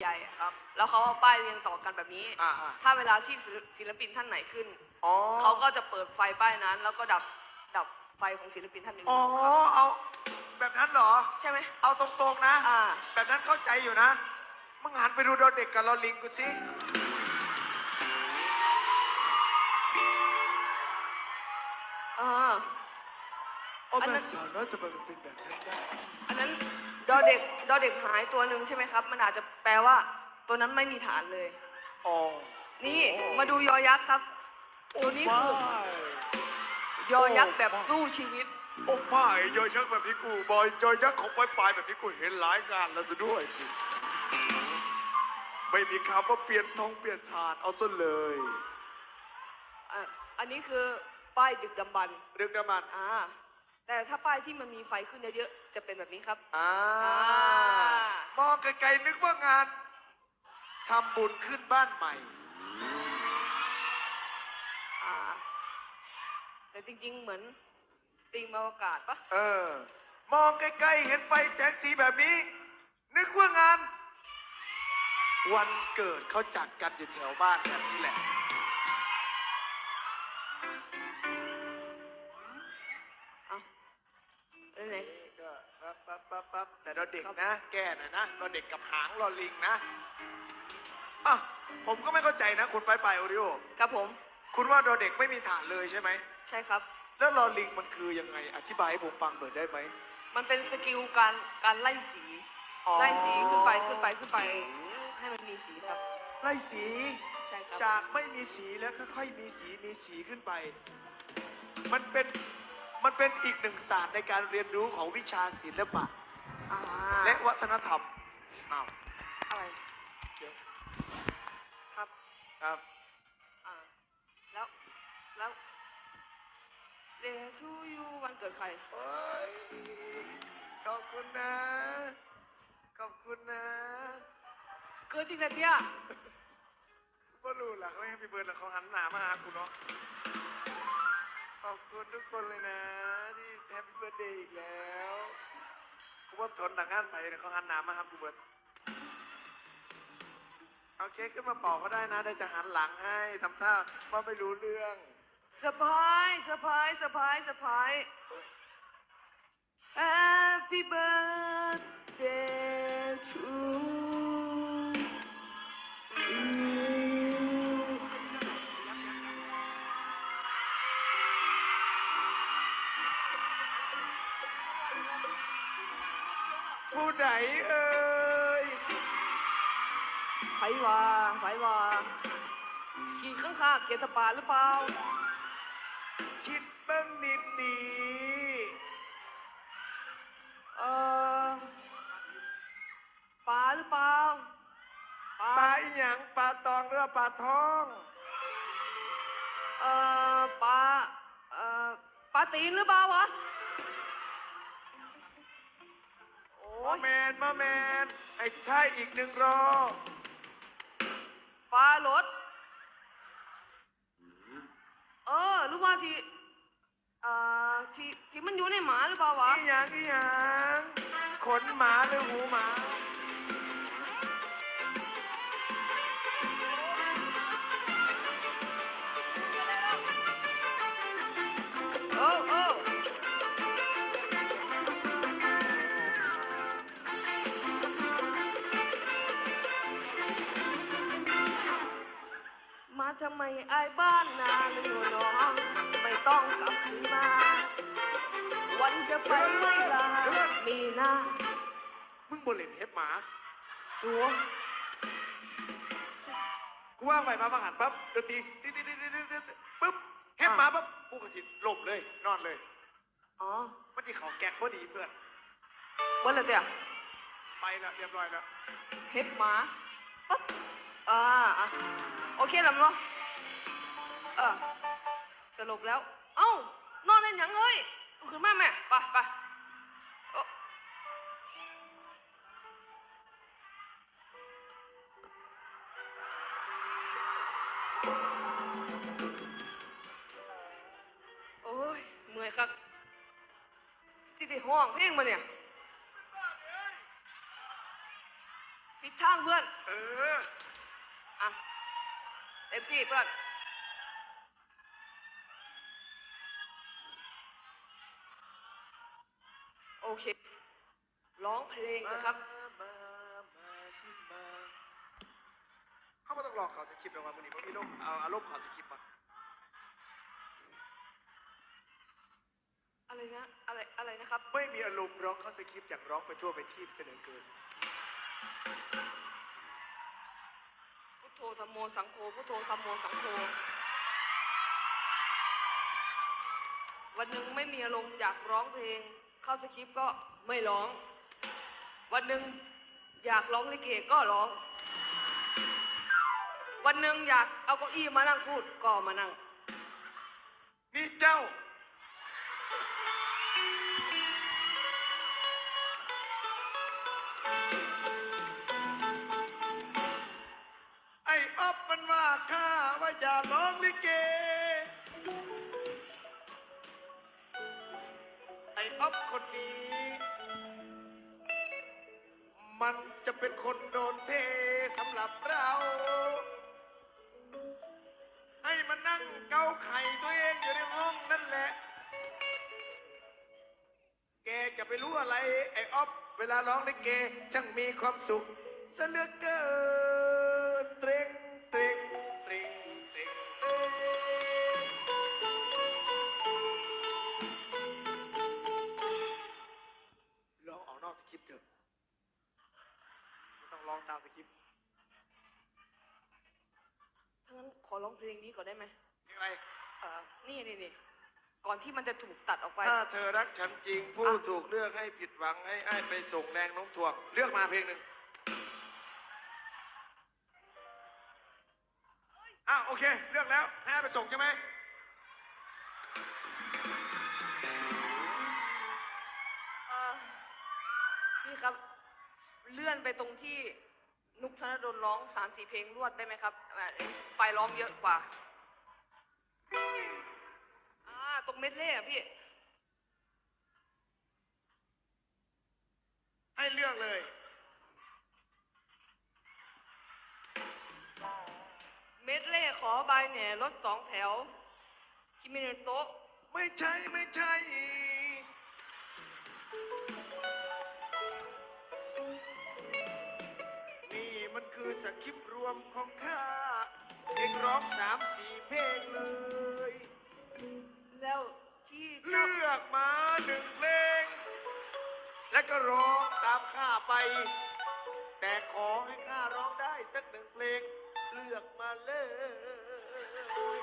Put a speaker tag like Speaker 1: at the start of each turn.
Speaker 1: ใหญ่อะ
Speaker 2: ครับ
Speaker 1: แล้วเขาเอาป้ายเรียงต่อกันแบบนี้
Speaker 2: อ่าอ่า
Speaker 1: ถ้าเวลาที่ศิลศิลปินท่านไหนขึ้น
Speaker 2: อ๋อ
Speaker 1: เขาก็จะเปิดไฟป้ายนั้น แล้วก็ดับดับไฟของศิลปินท่านหนึ่ง
Speaker 2: อ๋อ
Speaker 1: ครับ
Speaker 2: เอาแบบนั้นเหรอ
Speaker 1: ใช่ไหม
Speaker 2: เอาตรงๆนะ
Speaker 1: อ่า
Speaker 2: แบบนั้นเข้าใจอยู่นะ มึงหันไปดูดอเด็กกับลอลิงกูสิ
Speaker 1: เออ
Speaker 2: โอ้
Speaker 1: อันนั้
Speaker 2: แม่
Speaker 1: น
Speaker 2: สาวน้อยจะมาเป็นแบบนั้นได้
Speaker 1: อันนั้น ดอเด็กดอเด็กหายตัวหนึ่งใช่ไหมครับ มันอาจจะแปลว่า ตัวนั้นไม่มีฐานเลย
Speaker 2: อ๋อ
Speaker 1: นี่มาดูยอยักษ์ครับ ตัวนี้คือยอยักษ์แบบสู้ชีวิต
Speaker 2: โอ้ไม่ยอยยักษ์แบบนี้กูบอยยอยยักษ์ของปลายปลายๆแบบนี้กูเห็นหลายงานแล้วซะด้วยสิไม่มีคำว่าเปลี่ยนทองเปลี่ยนฐานเอาซะเลย
Speaker 1: อะอันนี้คือป้ายดึกดำบรรพ์
Speaker 2: เรื่องน้ำมัน
Speaker 1: อ่า แต่ถ้าป้ายที่มันมีไฟขึ้นเยอะๆจะเป็นแบบนี้ครับ
Speaker 2: อ่า
Speaker 1: อ่า
Speaker 2: มองไกลๆนึกว่างานทำบุญขึ้นบ้านใหม่
Speaker 1: อ่าแต่จริงๆเหมือนตีมอวกาศปะ
Speaker 2: เออ มองไกลๆเห็นไฟแสงสีแบบนี้ นึกว่างาน วันเกิดเขาจัดกันอยู่แถวบ้านแบบนี้แหละ แต่เราเด็ก
Speaker 1: ครับ
Speaker 2: นะ แก้หน่อยนะเราเด็กกับหางรอลิงนะอะผมก็ไม่เข้าใจนะ คุณไปไปโอริโอ
Speaker 1: ครับผม
Speaker 2: คุณว่าเราเด็กไม่มีฐานเลยใช่ไหม
Speaker 1: ใช่ครับ
Speaker 2: แล้วรอลิงมันคือยังไง อธิบายให้ผมฟังหน่อยได้ไหม
Speaker 1: มันเป็นสกิลการการไล่สี
Speaker 2: อ๋อ
Speaker 1: ไล่สีขึ้นไปขึ้นไปขึ้นไป ให้มันมีสีครับ
Speaker 2: ไล่สี
Speaker 1: ใช่ครับ
Speaker 2: จากไม่มีสีแล้วค่อยๆมีสีมีสีขึ้นไป มันเป็นมันเป็นอีกหนึ่งศาสตร์ในการเรียนรู้ของวิชาศิลปะ
Speaker 1: อ่า
Speaker 2: และวัฒนธรรมอ้าว
Speaker 1: อะไร
Speaker 2: เดี๋ยว
Speaker 1: ครับ
Speaker 2: ครับ
Speaker 1: อ่า แล้ว แล้วเดทูยูวันเกิดใคร
Speaker 2: โอ้ยขอบคุณนะ ขอบคุณนะ
Speaker 1: เกิดอีกแล้วเนี่ย
Speaker 2: ก็รู้ล่ะเขาให้พี่เบิร์ดแล้วเขาหันหน้ามาหาคุณเนาะ ขอบคุณทุกคนเลยนะ ที่แฮปปี้เบิร์ดเดย์อีกแล้วกู ว่าทนดังงานไปเนี่ยเขาหันหน้ามาครับกูเบิร์ดเอาเค้กขึ้นมาเป่าก็ได้นะได้จะหันหลังให้ทำท่าว่าไม่รู้เรื่อง
Speaker 1: เซอร์ไพรส์เซอร์ไพรส์เซอร์ไพรส์เซอร์ไพรส์ Happy birthday to
Speaker 2: ผู้ใดเอ่ย
Speaker 1: ไผว่าไผว่าขี่ข้างคาเขียนตะปาหรือเปล่า
Speaker 2: คิดเบ้างนิดดี
Speaker 1: เออปลาหรือเปล่าปลา
Speaker 2: ปลาอีหยังปลาตองหรือว่าปลาทอง
Speaker 1: เออปลาเออปลาตีนหรือเปล่าวะ
Speaker 2: มายแมนมาแมน ไอ้ท่ายอีกหนึ่งรอบ
Speaker 1: ปลารถเออหรือว่าที่เอ่อที่ที่มันอยู่ในหมาหรือเปล่าวะ
Speaker 2: อีหยังอีหยัง ขนหมาหรือหูหมา
Speaker 1: มาทำไมไอ้ายบ้านนาหนูน้อง ไม่ต้องกลับคืนมา วันจะไปไม่ลามีหน้า
Speaker 2: มึงบนเล่นเทปหมา
Speaker 1: สัว
Speaker 2: กูว่างไปมาบังหันปั๊บดนตรีติ๊ดติ๊ดติ๊ดติ๊ดติ๊ดปุ๊บเทปหมาปั๊บกูกระถินหลบเลย นอนเลย
Speaker 1: อ๋อ
Speaker 2: มันที่เขาแกะพอดีเพื่อน
Speaker 1: เมื่อไรเตี่ย
Speaker 2: ไปแล้วเรียบร้อยแล้ว
Speaker 1: เฮ็ดหมาปั๊บอ่าอะโอเคแล้วเนาะ เออสรุปแล้ว เอ้านอนเล่นหยังเฮ้ยลุกขึ้นมาแม่ไปไปเอ้าโอ้ยเมื่อยครับที่ได้ห้องเพลงมาเนี่ยพิช่างเพื่อน
Speaker 2: เออ
Speaker 1: อะเต็มที่เพื่อน ร้องเพลงนะครับ
Speaker 2: มามาสิมาเขาไม่ต้องรอเขาสคริปต์ออกมามือนี้เพราะมีลมเอาอารมณ์เขาสคริปต์มา
Speaker 1: อะไรนะอะไรอะไรนะครับ
Speaker 2: ไม่มีอารมณ์ร้องเข้าสคริปต์อยากร้องไปทั่วไปที่เสนอเกิน
Speaker 1: พุทโธธรรมโมสังโฆพุทโธธรรมโมสังโฆวันหนึ่งไม่มีอารมณ์อยากร้องเพลง เข้าสคริปต์ก็ไม่ร้อง วันหนึ่งอยากร้องลิเกก็ร้อง วันหนึ่งอยากเอาเก้าอี้มานั่งพูดก็มานั่ง
Speaker 2: นี่เจ้า ไอ้อ๊อฟมันว่าข้าว่าอย่าร้องลิเก ไอ้อ๊อฟคนนี้ มันจะเป็นคนโดนเทสำหรับเรา ให้มันนั่งเกาไข่ตัวเองอยู่ในห้องนั่นแหละ แกจะไปรู้อะไร ไอ้อ๊อฟเวลาร้องลิเกช่างมีความสุขสเหลือเกิน ร้องเพ
Speaker 1: ลงนี้ก่อนได้ไหม
Speaker 2: เพลงอะไร
Speaker 1: เอ่อนี่นี่นี่ก่อนที่มันจะถูกตัดออกไป
Speaker 2: ถ้าเธอรักฉันจริง ผู้ถูกเลือกให้ผิดหวังให้อ้ายไปส่งแรงโน้มถ่วง เลือกมาเพลงหนึ่งอ้าวโอเค เลือกแล้วให้อ้ายไปส่งใช่ไหม
Speaker 1: เอ่อพี่ครับ เลื่อนไปตรงที่ นุกธนดลร้องสามสี่เพลงรวดได้ไหมครับอ่าเอ้ยไปร้องเยอะกว่าอ่าตรงเม็ดเล่อะพี่
Speaker 2: ให้เลือกเลย
Speaker 1: เม็ดเล่ขอบายแหน่รถสองแถว คิมิโนโตะ
Speaker 2: ไม่ใช่ไม่ใช่นี่มั คือสคริปต์รวมของข้าเองร้องสามสี่เพลงเลย
Speaker 1: แล้วที่เจ้า
Speaker 2: เลือกมาหนึ่งเพลง และก็ร้องตามข้าไป แต่ขอให้ข้าร้องได้สักหนึ่งเพลง เลือกมาเลย